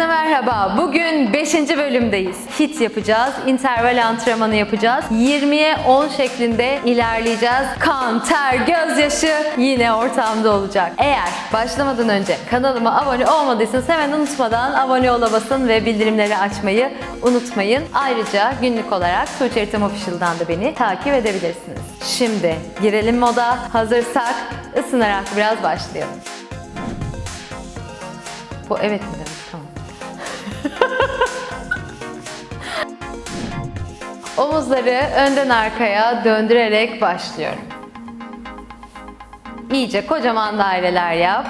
Herkese merhaba. Bugün 5. bölümdeyiz. Hit yapacağız. interval antrenmanı yapacağız. 20'ye 10 şeklinde ilerleyeceğiz. Kan, ter, gözyaşı yine ortamda olacak. Eğer başlamadan önce kanalıma abone olmadıysanız hemen unutmadan abone ola basın ve bildirimleri açmayı unutmayın. Ayrıca günlük olarak Tuğçe Eritem Official'dan da beni takip edebilirsiniz. Şimdi girelim moda. Hazırsak ısınarak biraz başlayalım. Bu evet mi. Omuzları önden arkaya döndürerek başlıyorum. İyice kocaman daireler yap.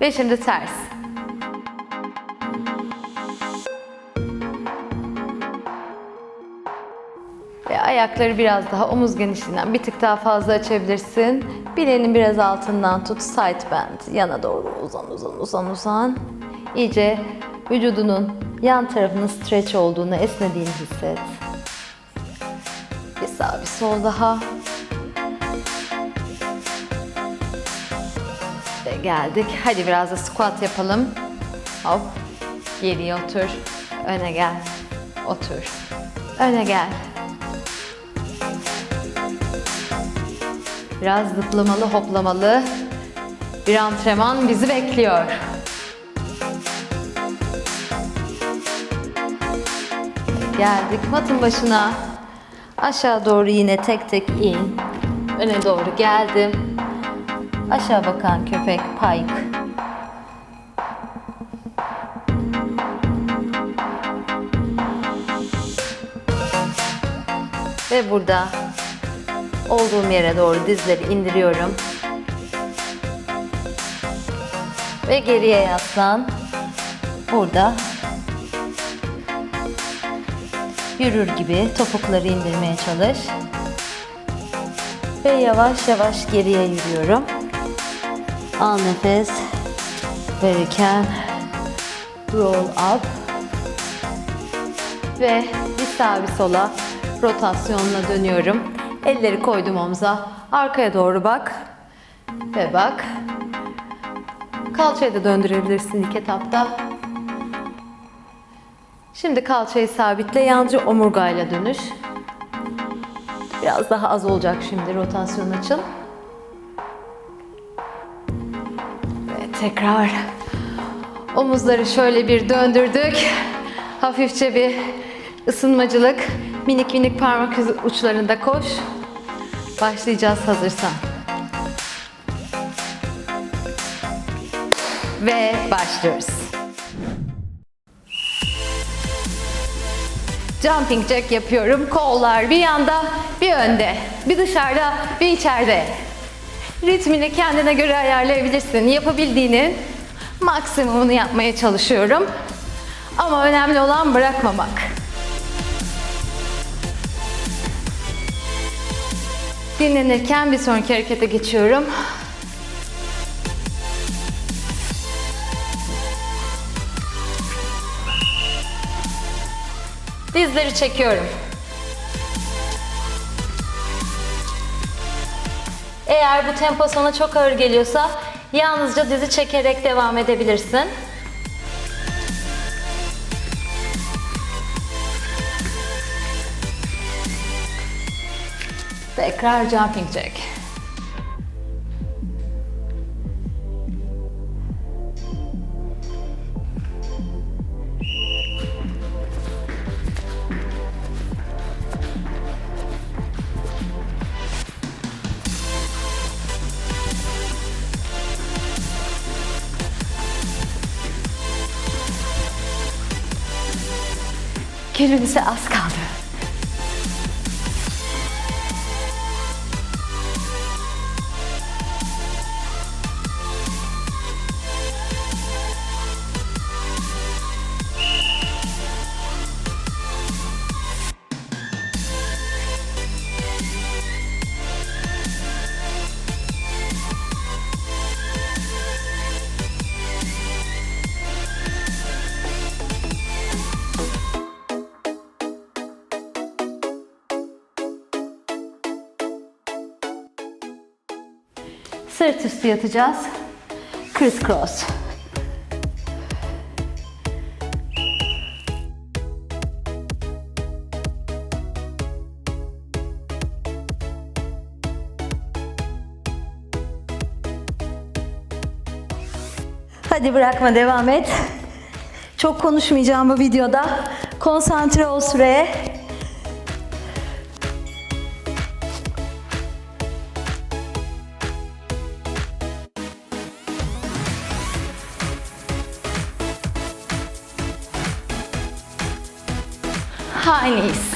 Ve şimdi ters. Ve ayakları biraz daha omuz genişliğinden bir tık daha fazla açabilirsin. Bileğinin biraz altından tut. Side bend. Yana doğru uzan uzan uzan uzan. İyice vücudunun yan tarafının stretch olduğunu, esnediğini hisset. Bir sağ bir sol daha. Ve geldik. Hadi biraz da squat yapalım. Hop. Geriye otur. Öne gel. Otur. Öne gel. Biraz zıplamalı, hoplamalı bir antrenman bizi bekliyor. Geldik matın başına. Aşağı doğru yine tek tek in. Öne doğru geldim. Aşağı bakan köpek pike. Ve burada olduğum yere doğru dizleri indiriyorum. Ve geriye yaslan. Burada yürür gibi topukları indirmeye çalış. Ve yavaş yavaş geriye yürüyorum. Al nefes verirken roll up ve bir sağa bir sola rotasyonla dönüyorum. Elleri koydum omza. Arkaya doğru bak. Ve bak. Kalçayı da döndürebilirsin ilk etapta. Şimdi kalçayı sabitle. Yalnızca omurgayla dönüş. Biraz daha az olacak şimdi rotasyon açın. Ve tekrar omuzları şöyle bir döndürdük. Hafifçe bir ısınmacılık. Minik minik parmak uçlarında koş. Başlayacağız hazırsan. Ve başlıyoruz. Jumping jack yapıyorum. Kollar bir yanda, bir önde. Bir dışarıda, bir içeride. Ritmini kendine göre ayarlayabilirsin. Yapabildiğinin maksimumunu yapmaya çalışıyorum. Ama önemli olan bırakmamak. Dinlenirken bir sonraki harekete geçiyorum. Dizleri çekiyorum. Eğer bu tempo sana çok ağır geliyorsa yalnızca dizi çekerek devam edebilirsin. Tekrar jumping jack. Gülümse az kaldı. Sırt üstü yatacağız. Criss cross. Hadi bırakma devam et. Çok konuşmayacağım bu videoda. Konsantre ol süreye. Highness.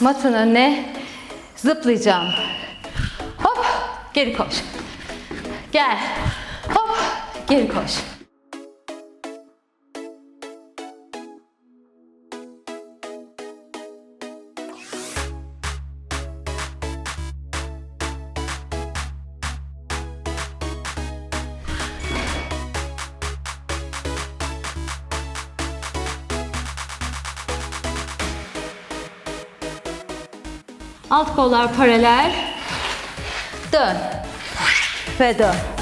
Matın önüne zıplayacağım. Hop, geri koş. Gel. Hop, geri koş. Alt kollar paralel. Dön. Ve dön.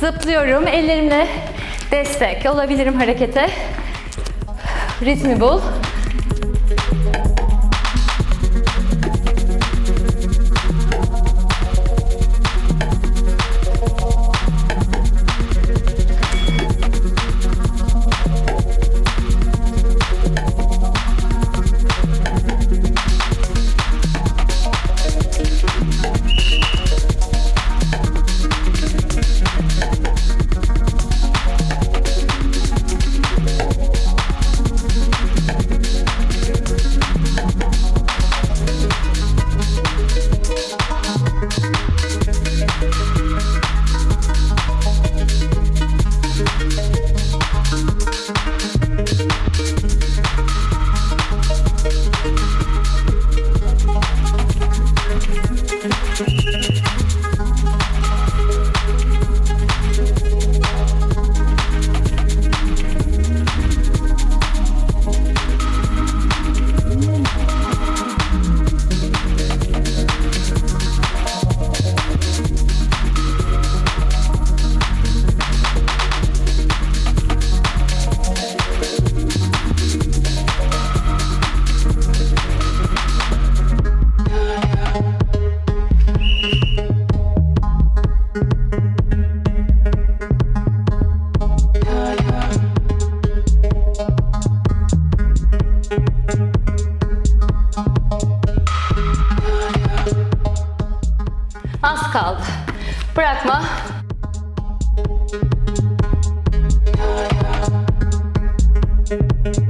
Zıplıyorum. Ellerimle destek olabilirim harekete. Ritmi bul. Az kaldı. Bırakma. Bırakma.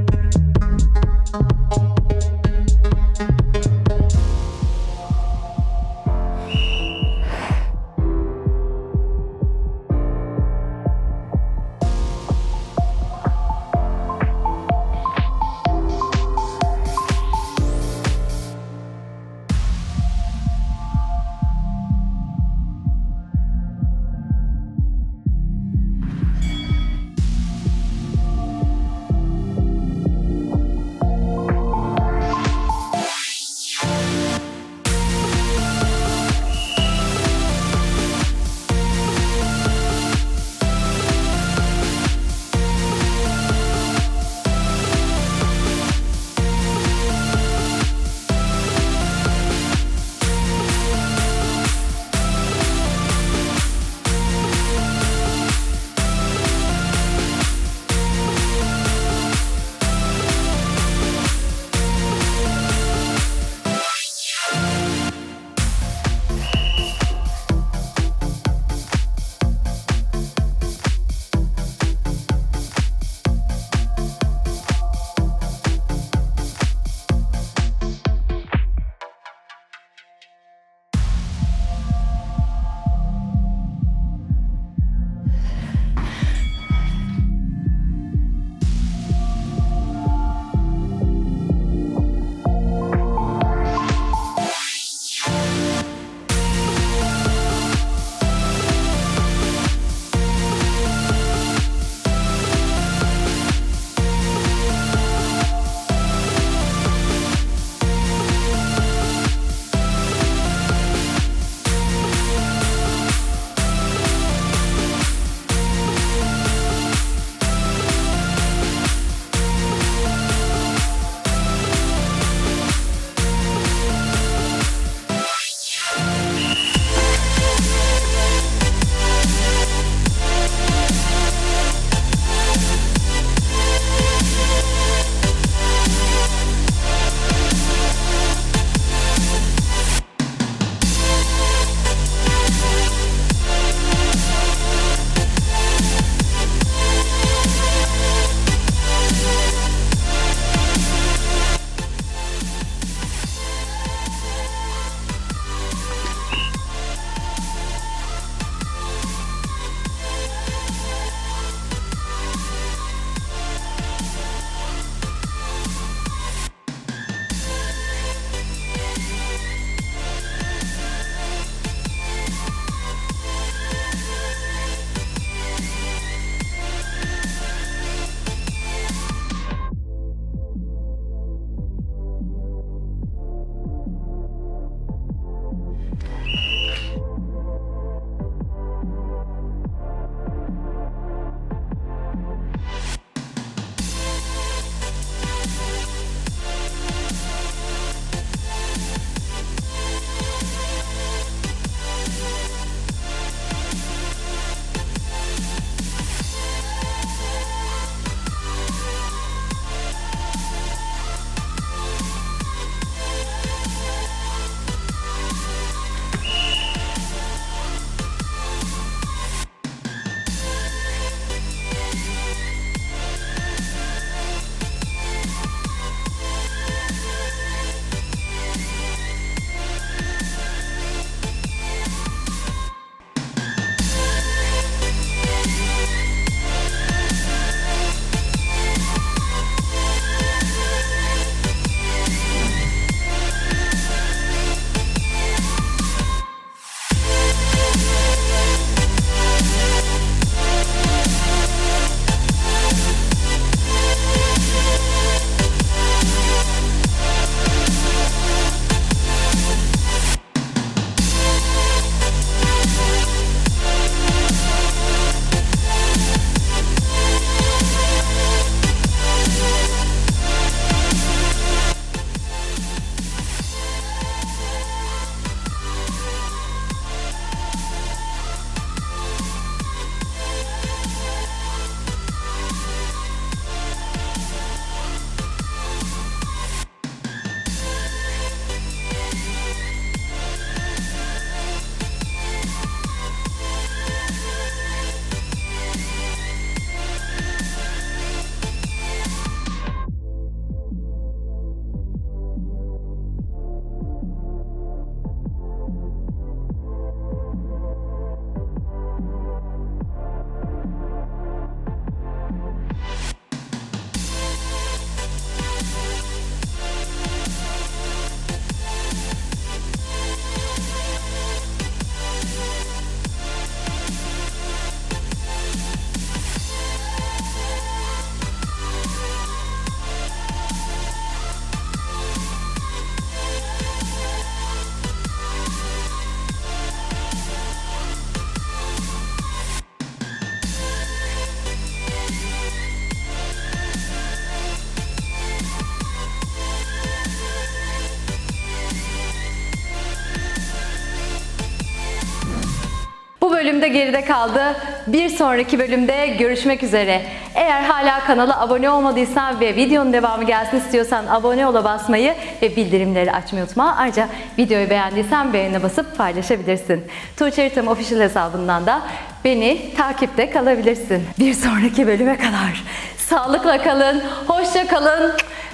Geride kaldı. Bir sonraki bölümde görüşmek üzere. Eğer hala kanala abone olmadıysan ve videonun devamı gelsin istiyorsan abone ola basmayı ve bildirimleri açmayı unutma. Ayrıca videoyu beğendiysen beğene basıp paylaşabilirsin. Tuğçe Eritam Official hesabından da beni takipte kalabilirsin. Bir sonraki bölüme kadar sağlıkla kalın, hoşça kalın.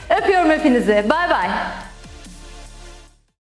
Öpüyorum hepinizi. Bay bay.